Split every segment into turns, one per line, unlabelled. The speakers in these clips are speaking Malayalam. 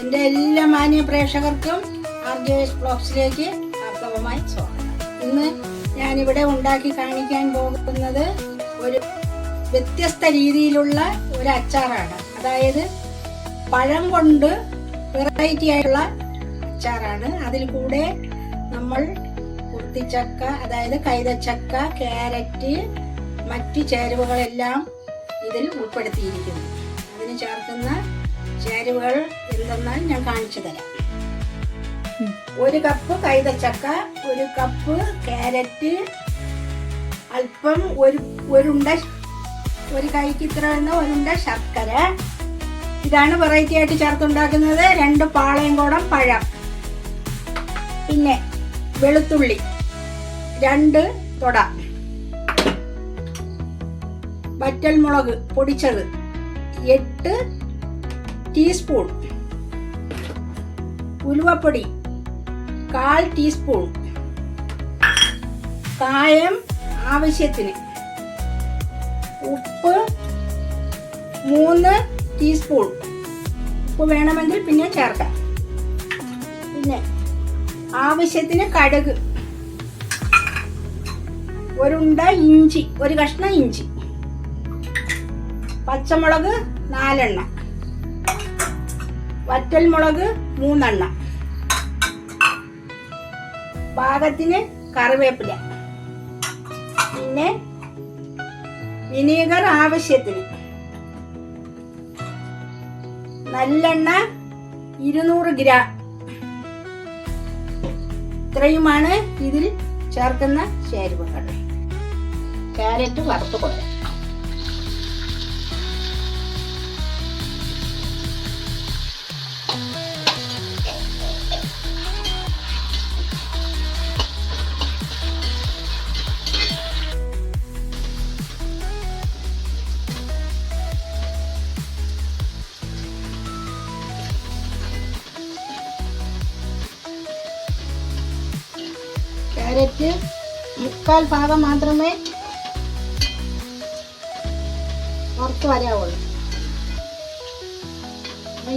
എന്റെ എല്ലാ മാന്യ പ്രേക്ഷകർക്കും ആർ ജെ എസ് ബ്ലോഗ്സിലേക്ക് ആർത്തവമായി സ്വാഗതം. ഇന്ന് ഞാനിവിടെ ഉണ്ടാക്കി കാണിക്കാൻ പോകുന്നത് ഒരു വ്യത്യസ്ത രീതിയിലുള്ള ഒരു അച്ചാറാണ് അതായത് പഴം കൊണ്ട് വെറൈറ്റി ആയിട്ടുള്ള അച്ചാറാണ്. അതിൽ കൂടെ നമ്മൾ കുത്തിച്ചക്ക അതായത് കൈതച്ചക്ക ക്യാരറ്റ് മറ്റ് ചേരുവകളെല്ലാം ഇതിൽ ഉൾപ്പെടുത്തിയിരിക്കുന്നു. അതിന് ചേർക്കുന്ന ചേരുവകൾ എന്തെന്നാൽ ഞാൻ കാണിച്ചു തരാം. ഒരു കപ്പ് കൈതച്ചക്ക ഒരു കപ്പ് ക്യാരറ്റ് അല്പം ഒരു ഒരുണ്ട ഒരു കൈക്ക് ഇത്ര എന്ന ഒരുണ്ട ശർക്കര. ഇതാണ് വെറൈറ്റി ആയിട്ട് ചേർത്തുണ്ടാക്കുന്നത്. രണ്ട് പാളയംകോടം പഴം. പിന്നെ വെളുത്തുള്ളി. രണ്ട് തൊട. വറ്റൽമുളക് പൊടിച്ചത്. എട്ട് ടീസ്പൂൺ. ഉലുവപ്പൊടി കാൽ ടീസ്പൂൺ. കായം ആവശ്യത്തിന്. ഉപ്പ് മൂന്ന് ടീസ്പൂൺ. ഉപ്പ് വേണമെങ്കിൽ പിന്നെ ചേർക്കാം. പിന്നെ ആവശ്യത്തിന് കടുക്. ഒരുണ്ട ഇഞ്ചി ഒരു കഷ്ണം ഇഞ്ചി. പച്ചമുളക് നാലെണ്ണം. വറ്റൽമുളക് മൂന്നെണ്ണം. പാകത്തിന് കറിവേപ്പില. പിന്നെ വിനീഗർ ആവശ്യത്തിന്. നല്ലെണ്ണ ഇരുന്നൂറ് ഗ്രാം. ഇത്രയുമാണ് ഇതിൽ ചേർക്കുന്ന ചേരുവകൾ. ക്യാരറ്റ് വറുത്ത് കൊണ്ടുവരാം ക്യാരറ്റ് മുക്കാൽ ഭാഗം മാത്രമേ പുറത്ത് വരാവുള്ളൂ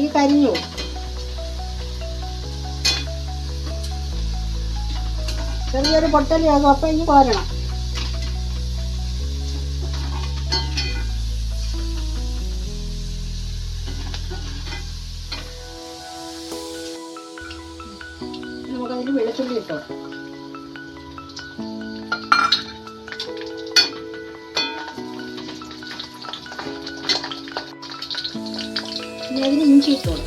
ഈ കരിഞ്ഞു. ചെറിയൊരു പൊട്ടലിയാകും അപ്പം ഇനി കോരണം. നമുക്കതിൽ വെളുത്തുള്ളി ഇട്ടോ ഇനി അതിന് ഇഞ്ചി ഇട്ടോളൂ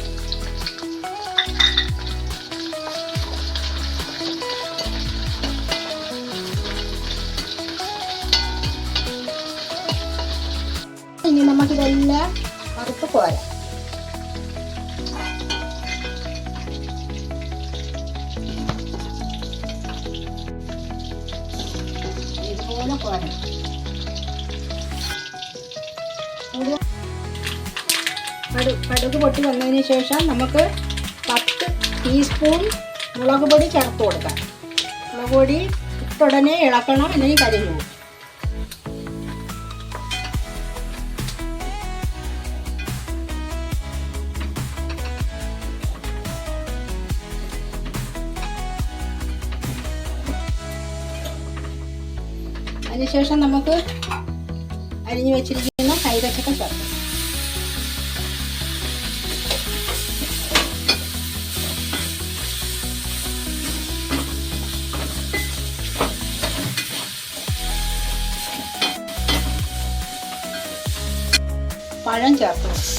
ഇനി നമുക്കിതെല്ലാം വറുത്ത് പോരാം. ഇതുപോലെ പോരാം. കടു കടുക് പൊട്ടി വന്നതിന് ശേഷം നമുക്ക് പത്ത് ടീസ്പൂൺ മുളക് പൊടി ചേർത്ത് കൊടുക്കാം. മുളക് പൊടി ഇട്ടുടനെ ഇളക്കണം അല്ലെങ്കിൽ കരിഞ്ഞു പോകും. അതിനുശേഷം നമുക്ക് അരിഞ്ഞു വെച്ചിരിക്കുന്ന കൈതച്ചക്ക ചേർക്കാം. പഴം ചേർത്ത് കൊടുക്കും.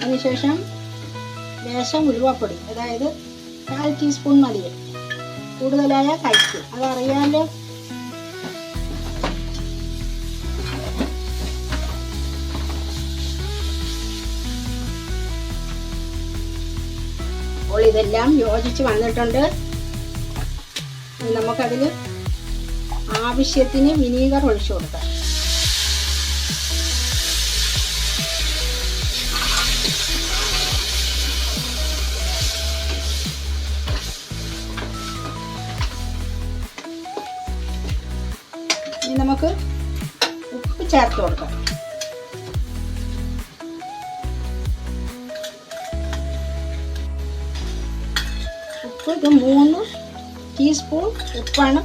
അതിനുശേഷം ലേശം ഉലുവപ്പൊടി അതായത് കാൽ ടീസ്പൂൺ മതി കൂടുതലായ കഴിക്കും അതറിയാലോ അപ്പോൾ ഇതെല്ലാം യോജിച്ച് വന്നിട്ടുണ്ട്. നമുക്കതിൽ ആവശ്യത്തിന് വിനീഗർ ഒഴിച്ചു കൊടുക്കാം. നമുക്ക് ഉപ്പ് ചേർത്ത് കൊടുക്കാം. ഉപ്പ് ഇത് മൂന്ന് ടീസ്പൂൺ ഉപ്പാണ്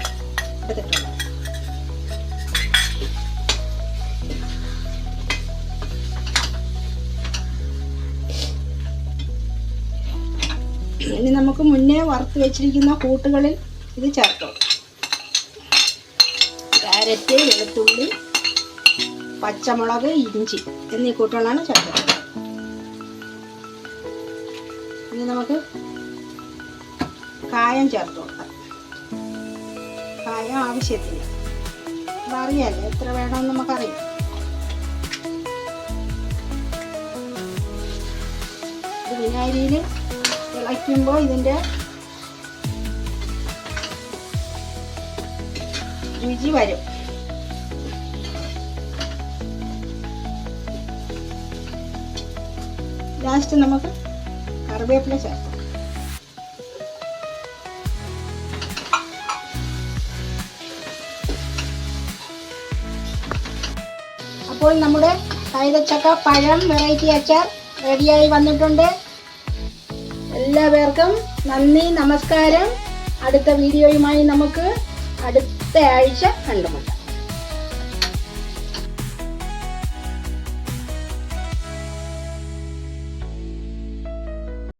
എടുത്തിട്ടുള്ളത്. ഇനി നമുക്ക് മുന്നേ വറുത്ത് വെച്ചിരിക്കുന്ന കൂട്ടുകളിൽ ഇത് ചേർത്ത് കൊടുക്കാം. ക്യാരറ്റ് വെളുത്തുള്ളി പച്ചമുളക് ഇഞ്ചി എന്നീ കൂട്ടുകളാണ് ചേർക്കുന്നത്. ഇനി നമുക്ക് കായം ചേർത്ത് കൊടുക്കാം. കായം ആവശ്യത്തിന് അതറിയാലേ എത്ര വേണമെന്ന് നമുക്കറിയാം. ഇത് വിനാഗിരിയിൽ ഇളയ്ക്കുമ്പോൾ ഇതിന്റെ രുചി വരും. ലാസ്റ്റ് നമുക്ക് കറിവേപ്പില ചേർക്കാം. അപ്പോൾ നമ്മുടെ കൈതച്ചക്ക പഴം വെറൈറ്റി അച്ചാർ റെഡിയായി വന്നിട്ടുണ്ട്. എല്ലാവർക്കും നന്ദി നമസ്കാരം. അടുത്ത വീഡിയോയുമായി നമുക്ക് അടുത്ത ആഴ്ച കണ്ടുമുട്ടാം.